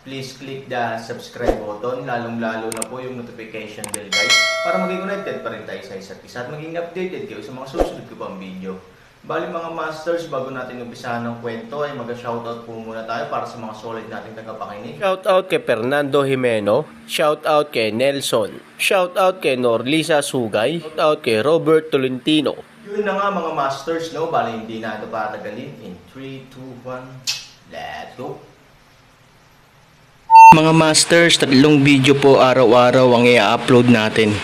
please click the subscribe button, lalong-lalo na po yung notification bell guys, para maging connected pa rin tayo sa isa't isa at maging updated kayo sa mga susunod ko pang video. Bali mga masters, bago natin umpisahan ng kwento ay mag-shoutout po muna tayo para sa mga solid nating tagapakinig. Shout out kay Fernando Jimeno, shout out kay Nelson, shout out kay Norlisa Sugay, shout out kay Robert Tolentino. Yun na nga mga masters, no? Bali hindi na ito patagalin. In 3, 2, 1, let's go! Mga masters, tatlong video po araw-araw ang i-upload natin.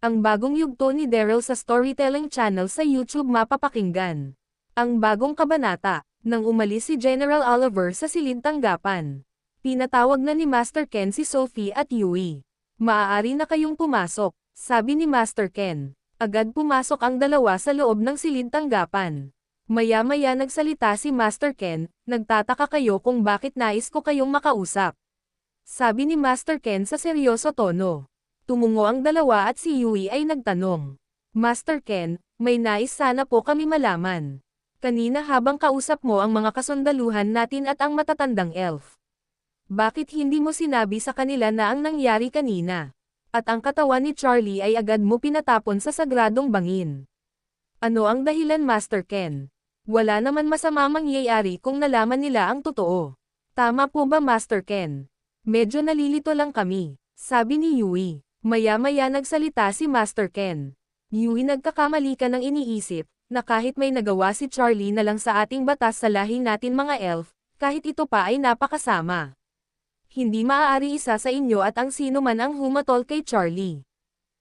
Ang bagong yugto ni Daryl sa Storytelling Channel sa YouTube mapapakinggan. Ang bagong kabanata, nang umalis si General Oliver sa silid tanggapan. Pinatawag na ni Master Ken si Sophie at Yui. Maaari na kayong pumasok, sabi ni Master Ken. Agad pumasok ang dalawa sa loob ng silid tanggapan. Maya-maya nagsalita si Master Ken, nagtataka kayo kung bakit nais ko kayong makausap. Sabi ni Master Ken sa seryoso tono. Tumungo ang dalawa at si Yui ay nagtanong. Master Ken, may nais sana po kami malaman. Kanina habang kausap mo ang mga kasundaluhan natin at ang matatandang elf. Bakit hindi mo sinabi sa kanila na ang nangyari kanina? At ang katawan ni Charlie ay agad mo pinatapon sa sagradong bangin. Ano ang dahilan Master Ken? Wala naman masama mangyayari kung nalaman nila ang totoo. Tama po ba Master Ken? Medyo nalilito lang kami, sabi ni Yui. Maya-maya nagsalita si Master Ken. Yui nagkakamali ka ng iniisip, na kahit may nagawa si Charlie na lang sa ating batas sa lahi natin mga elf, kahit ito pa ay napakasama. Hindi maaari isa sa inyo at ang sino man ang humatol kay Charlie.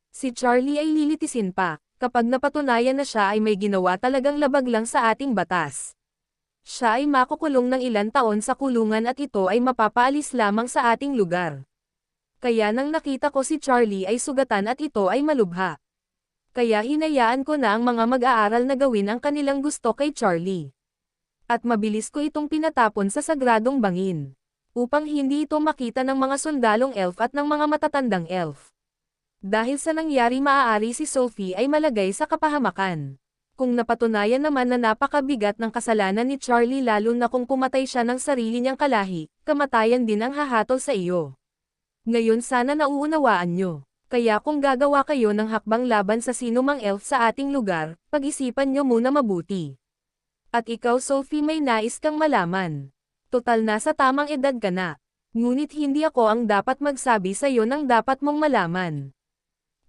Si Charlie ay lilitisin pa, kapag napatunayan na siya ay may ginawa talagang labag lang sa ating batas. Siya ay makukulong ng ilan taon sa kulungan at ito ay mapapaalis lamang sa ating lugar. Kaya nang nakita ko si Charlie ay sugatan at ito ay malubha. Kaya hinayaan ko na ang mga mag-aaral na gawin ang kanilang gusto kay Charlie. At mabilis ko itong pinatapon sa sagradong bangin. Upang hindi ito makita ng mga sundalong elf at ng mga matatandang elf. Dahil sa nangyari maaari si Sophie ay malagay sa kapahamakan. Kung napatunayan naman na napakabigat ng kasalanan ni Charlie lalo na kung pumatay siya ng sarili niyang kalahi, kamatayan din ang hahatol sa iyo. Ngayon sana nauunawaan nyo. Kaya kung gagawa kayo ng hakbang laban sa sinumang elf sa ating lugar, pag-isipan nyo muna mabuti. At ikaw Sophie may nais kang malaman. Total nasa tamang edad ka na. Ngunit hindi ako ang dapat magsabi sa iyo ng dapat mong malaman.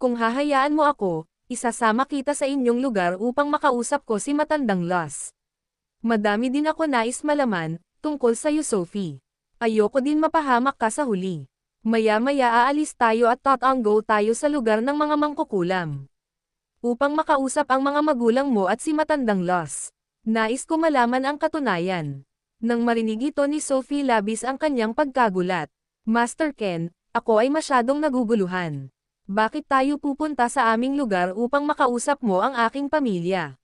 Kung hahayaan mo ako, isasama kita sa inyong lugar upang makausap ko si matandang Los. Madami din ako nais malaman, tungkol sa iyo Sophie. Ayoko din mapahamak ka sa huli. Maya-maya aalis tayo at tatanggo tayo sa lugar ng mga mangkukulam. Upang makausap ang mga magulang mo at si matandang Los. Nais ko malaman ang katunayan. Nang marinig ito ni Sophie labis ang kanyang pagkagulat. Master Ken, ako ay masyadong naguguluhan. Bakit tayo pupunta sa aming lugar upang makausap mo ang aking pamilya?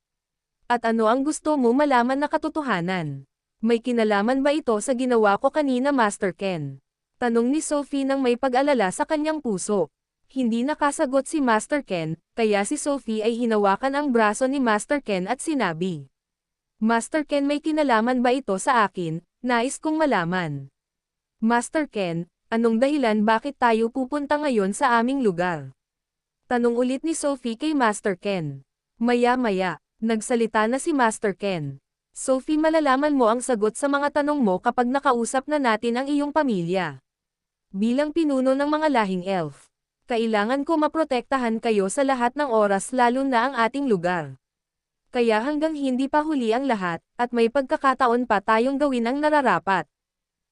At ano ang gusto mo malaman na katotohanan? May kinalaman ba ito sa ginawa ko kanina Master Ken? Tanong ni Sophie nang may pag-alala sa kanyang puso. Hindi nakasagot si Master Ken, kaya si Sophie ay hinawakan ang braso ni Master Ken at sinabi. Master Ken may kinalaman ba ito sa akin, nais kong malaman. Master Ken, anong dahilan bakit tayo pupunta ngayon sa aming lugar? Tanong ulit ni Sophie kay Master Ken. Maya-maya, nagsalita na si Master Ken. Sophie malalaman mo ang sagot sa mga tanong mo kapag nakausap na natin ang iyong pamilya. Bilang pinuno ng mga lahing elf, kailangan ko maprotektahan kayo sa lahat ng oras lalo na ang ating lugar. Kaya hanggang hindi pa huli ang lahat, at may pagkakataon pa tayong gawin ang nararapat.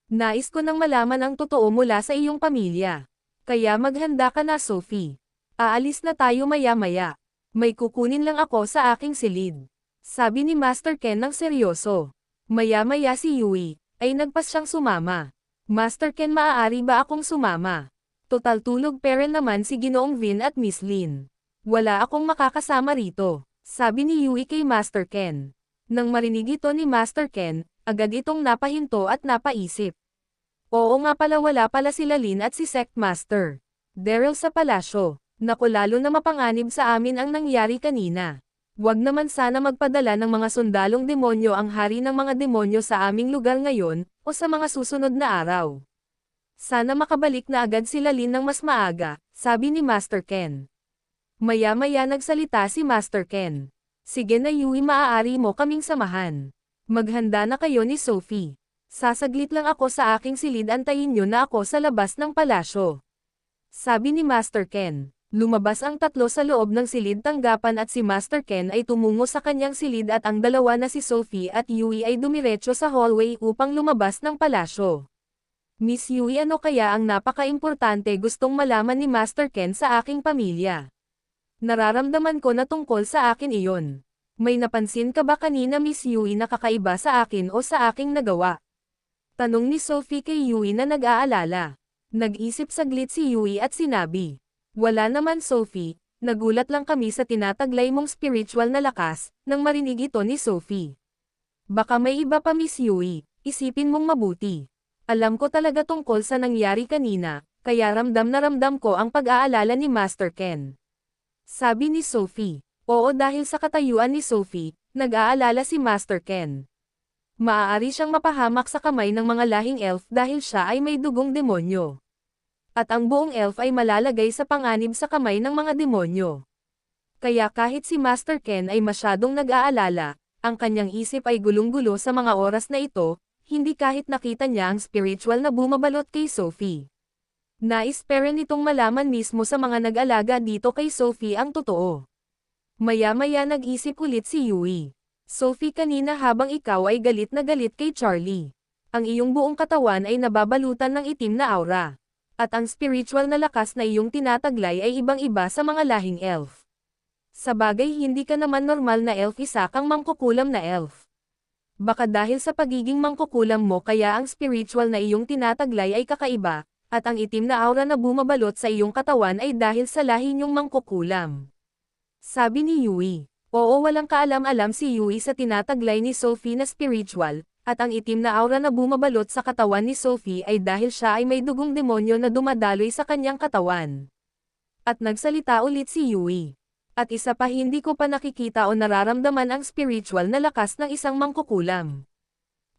Nais ko nang malaman ang totoo mula sa iyong pamilya. Kaya maghanda ka na Sophie. Aalis na tayo maya-maya. May kukunin lang ako sa aking silid. Sabi ni Master Ken ng seryoso. Maya-maya si Yui, ay nagpas siyang sumama. Master Ken maaari ba akong sumama? Total tulog pera naman si Ginoong Vin at Miss Lin. Wala akong makakasama rito, sabi ni Yui kay Master Ken. Nang marinig ito ni Master Ken, agad itong napahinto at napaisip. Oo nga pala wala pala sila Lin at si Sect Master. Daryl sa palasyo. Naku lalo na mapanganib sa amin ang nangyari kanina. Huwag naman sana magpadala ng mga sundalong demonyo ang hari ng mga demonyo sa aming lugar ngayon, o sa mga susunod na araw. Sana makabalik na agad sila Lin ng mas maaga, sabi ni Master Ken. Maya-maya nagsalita si Master Ken. Sige na Yui maaari mo kaming samahan. Maghanda na kayo ni Sophie. Sasaglit lang ako sa aking silid antayin nyo na ako sa labas ng palasyo. Sabi ni Master Ken. Lumabas ang tatlo sa loob ng silid tanggapan at si Master Ken ay tumungo sa kanyang silid at ang dalawa na si Sophie at Yui ay dumiretso sa hallway upang lumabas ng palasyo. Miss Yui ano kaya ang napaka-importante gustong malaman ni Master Ken sa aking pamilya? Nararamdaman ko na tungkol sa akin iyon. May napansin ka ba kanina Miss Yui na kakaiba sa akin o sa aking nagawa? Tanong ni Sophie kay Yui na nag-aalala. Nag-isip saglit si Yui at sinabi. Wala naman Sophie, nagulat lang kami sa tinataglay mong spiritual na lakas, nang marinig ito ni Sophie. Baka may iba pa Miss Yui, isipin mong mabuti. Alam ko talaga tungkol sa nangyari kanina, kaya ramdam na ramdam ko ang pag-aalala ni Master Ken. Sabi ni Sophie. Oo dahil sa katayuan ni Sophie, nag-aalala si Master Ken. Maaari siyang mapahamak sa kamay ng mga lahing elf dahil siya ay may dugong demonyo. At ang buong elf ay malalagay sa panganib sa kamay ng mga demonyo. Kaya kahit si Master Ken ay masyadong nag-aalala, ang kanyang isip ay gulong-gulo sa mga oras na ito, hindi kahit nakita niya ang spiritual na bumabalot kay Sophie. Nais pero nitong malaman mismo sa mga nag-alaga dito kay Sophie ang totoo. Maya-maya nag-isip ulit si Yui. Sophie kanina habang ikaw ay galit na galit kay Charlie. Ang iyong buong katawan ay nababalutan ng itim na aura. At ang spiritual na lakas na iyong tinataglay ay ibang-iba sa mga lahing elf. Sa bagay hindi ka naman normal na elf isa kang mangkukulam na elf. Baka dahil sa pagiging mangkukulam mo kaya ang spiritual na iyong tinataglay ay kakaiba, at ang itim na aura na bumabalot sa iyong katawan ay dahil sa lahi niyong mangkukulam. Sabi ni Yui. Oo walang kaalam-alam si Yui sa tinataglay ni Sophie na spiritual, at ang itim na aura na bumabalot sa katawan ni Sophie ay dahil siya ay may dugong demonyo na dumadaloy sa kanyang katawan. At nagsalita ulit si Yui. At isa pa hindi ko pa nakikita o nararamdaman ang spiritual na lakas ng isang mangkukulam.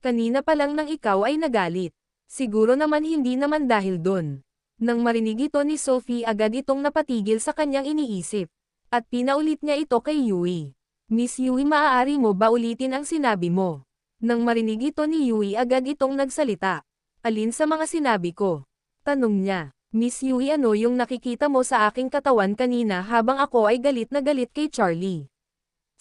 Kanina pa lang nang ikaw ay nagalit. Siguro naman hindi naman dahil dun. Nang marinig ito ni Sophie agad itong napatigil sa kanyang iniisip. At pinaulit niya ito kay Yui. Miss Yui maaari mo ba ulitin ang sinabi mo? Nang marinig ito ni Yui agad itong nagsalita. Alin sa mga sinabi ko? Tanong niya. Miss Yui ano yung nakikita mo sa aking katawan kanina habang ako ay galit na galit kay Charlie?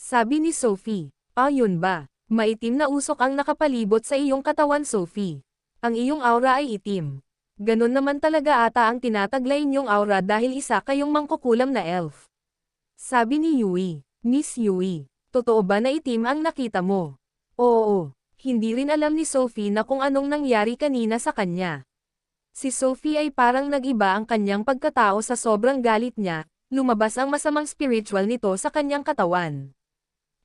Sabi ni Sophie. Ah yun ba? Maitim na usok ang nakapalibot sa iyong katawan Sophie. Ang iyong aura ay itim. Ganon naman talaga ata ang tinataglay niyong aura dahil isa kayong mangkukulam na elf. Sabi ni Yui. Miss Yui, totoo ba na itim ang nakita mo? Oo, hindi rin alam ni Sophie na kung anong nangyari kanina sa kanya. Si Sophie ay parang nag-iba ang kanyang pagkatao sa sobrang galit niya, lumabas ang masamang spiritual nito sa kanyang katawan.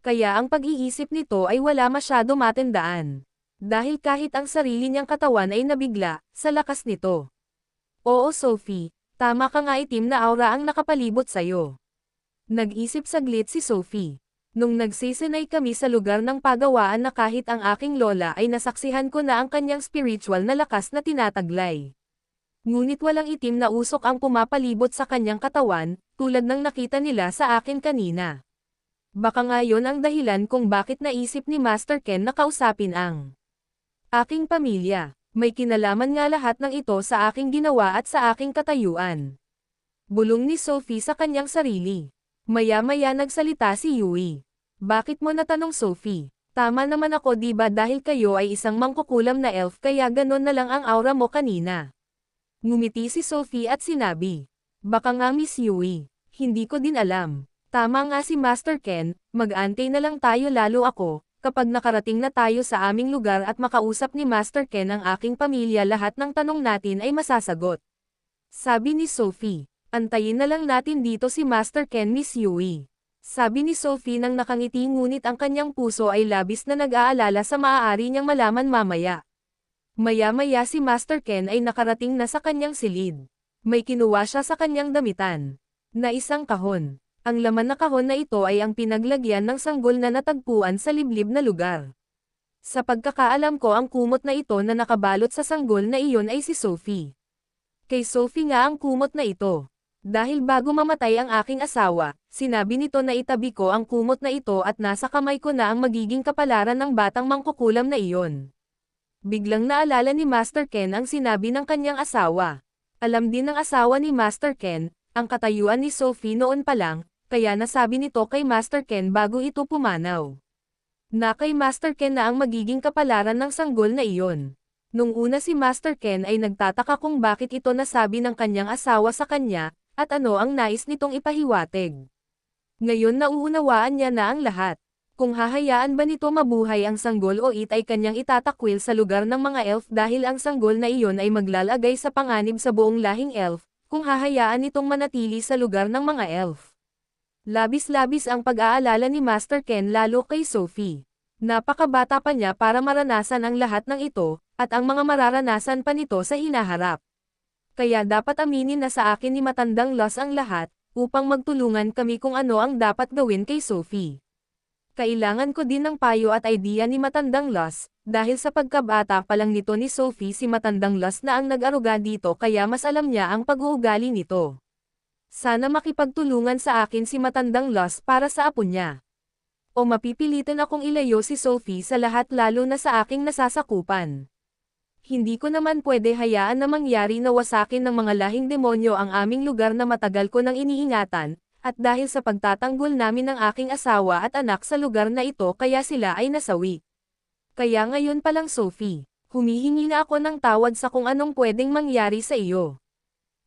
Kaya ang pag-iisip nito ay wala masyado matendaan. Dahil kahit ang sarili niyang katawan ay nabigla, sa lakas nito. Oo Sophie, tama ka nga itim na aura ang nakapalibot sa'yo. Nag-isip saglit si Sophie. Nung nagsisinay kami sa lugar ng pagawaan na kahit ang aking lola ay nasaksihan ko na ang kanyang spiritual na lakas na tinataglay. Ngunit walang itim na usok ang pumapalibot sa kanyang katawan, tulad ng nakita nila sa akin kanina. Baka nga yon ang dahilan kung bakit naisip ni Master Ken na kausapin ang aking pamilya. May kinalaman nga lahat ng ito sa aking ginawa at sa aking katayuan. Bulong ni Sophie sa kanyang sarili. Maya-maya nagsalita si Yui. Bakit mo natanong Sophie? Tama naman ako di ba dahil kayo ay isang mangkukulam na elf kaya ganon na lang ang aura mo kanina. Ngumiti si Sophie at sinabi. Baka nga Miss Yui. Hindi ko din alam. Tama nga si Master Ken, mag-antay na lang tayo lalo ako, kapag nakarating na tayo sa aming lugar at makausap ni Master Ken ang aking pamilya lahat ng tanong natin ay masasagot. Sabi ni Sophie. Antayin na lang natin dito si Master Ken Miss Yui. Sabi ni Sophie nang nakangiti ngunit ang kanyang puso ay labis na nag-aalala sa maaari niyang malaman mamaya. Maya-maya si Master Ken ay nakarating na sa kanyang silid. May kinuha siya sa kanyang damitan. Na isang kahon. Ang laman na kahon na ito ay ang pinaglagyan ng sanggol na natagpuan sa liblib na lugar. Sa pagkakaalam ko ang kumot na ito na nakabalot sa sanggol na iyon ay si Sophie. Kay Sophie nga ang kumot na ito. Dahil bago mamatay ang aking asawa, sinabi nito na itabi ko ang kumot na ito at nasa kamay ko na ang magiging kapalaran ng batang mangkukulam na iyon. Biglang naalala ni Master Ken ang sinabi ng kanyang asawa. Alam din ng asawa ni Master Ken, ang katayuan ni Sophie noon pa lang, kaya nasabi nito kay Master Ken bago ito pumanaw. Na kay Master Ken na ang magiging kapalaran ng sanggol na iyon. Nung una si Master Ken ay nagtataka kung bakit ito nasabi ng kanyang asawa sa kanya, at ano ang nais nitong ipahiwatig. Ngayon nauunawaan niya na ang lahat. Kung hahayaan ba nito mabuhay ang sanggol o it ay kanyang itatakwil sa lugar ng mga elf dahil ang sanggol na iyon ay maglalagay sa panganib sa buong lahing elf, kung hahayaan nitong manatili sa lugar ng mga elf. Labis-labis ang pag-aalala ni Master Ken lalo kay Sophie. Napakabata pa niya para maranasan ang lahat ng ito, at ang mga mararanasan pa nito sa hinaharap. Kaya dapat aminin na sa akin ni Matandang Los ang lahat, upang magtulungan kami kung ano ang dapat gawin kay Sophie. Kailangan ko din ng payo at idea ni Matandang Los, dahil sa pagkabata pa lang nito ni Sophie si Matandang Los na ang nag-aruga dito kaya mas alam niya ang pag-uugali nito. Sana makipagtulungan sa akin si Matandang Los para sa apo niya. O mapipilitan akong ilayo si Sophie sa lahat lalo na sa aking nasasakupan. Hindi ko naman pwede hayaan na mangyari na wasakin ng mga lahing demonyo ang aming lugar na matagal ko nang iniingatan, at dahil sa pagtatanggol namin ng aking asawa at anak sa lugar na ito kaya sila ay nasawi. Kaya ngayon pa lang Sophie, humihingi na ako ng tawad sa kung anong pwedeng mangyari sa iyo.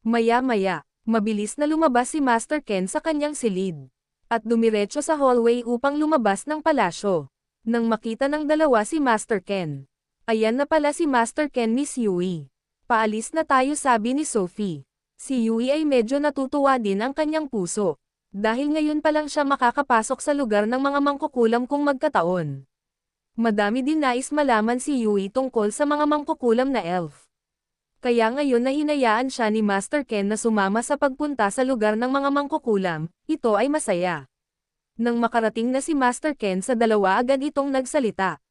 Maya-maya, mabilis na lumabas si Master Ken sa kanyang silid. At dumiretso sa hallway upang lumabas ng palasyo. Nang makita ng dalawa si Master Ken. Ayan na pala si Master Ken Miss Yui. Paalis na tayo sabi ni Sophie. Si Yui ay medyo natutuwa din ang kanyang puso. Dahil ngayon pa lang siya makakapasok sa lugar ng mga mangkukulam kung magkataon. Madami din nais malaman si Yui tungkol sa mga mangkukulam na elf. Kaya ngayon na hinayaan siya ni Master Ken na sumama sa pagpunta sa lugar ng mga mangkukulam, ito ay masaya. Nang makarating na si Master Ken sa dalawa agad itong nagsalita.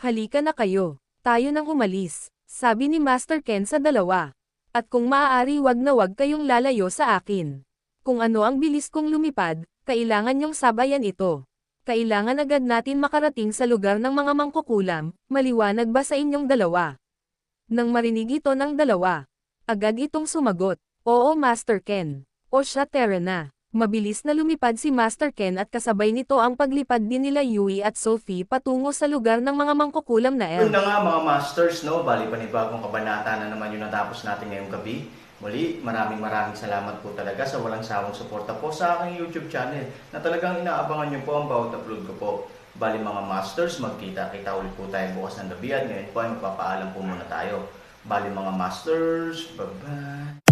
Halika na kayo, tayo nang umalis, sabi ni Master Ken sa dalawa. At kung maaari wag na wag kayong lalayo sa akin. Kung ano ang bilis kong lumipad, kailangan niyong sabayan ito. Kailangan agad natin makarating sa lugar ng mga mangkukulam, maliwanag ba sa inyong dalawa? Nang marinig ito ng dalawa, agad itong sumagot, Oo Master Ken. O siya Terra na. Mabilis na lumipad si Master Ken at kasabay nito ang paglipad din nila Yui at Sophie patungo sa lugar ng mga mangkukulam na elf. Yun na nga mga masters, no? Bali panibagong kabanata na naman yung natapos natin ngayong gabi. Muli, maraming maraming salamat po talaga sa walang sawang suporta po sa aking YouTube channel na talagang inaabangan niyo po ang bawat upload ko po. Bali mga masters, magkita-kita ulit po tayo bukas ng gabi at ngayon po ay magpapaalam po muna tayo. Bali mga masters, bye-bye!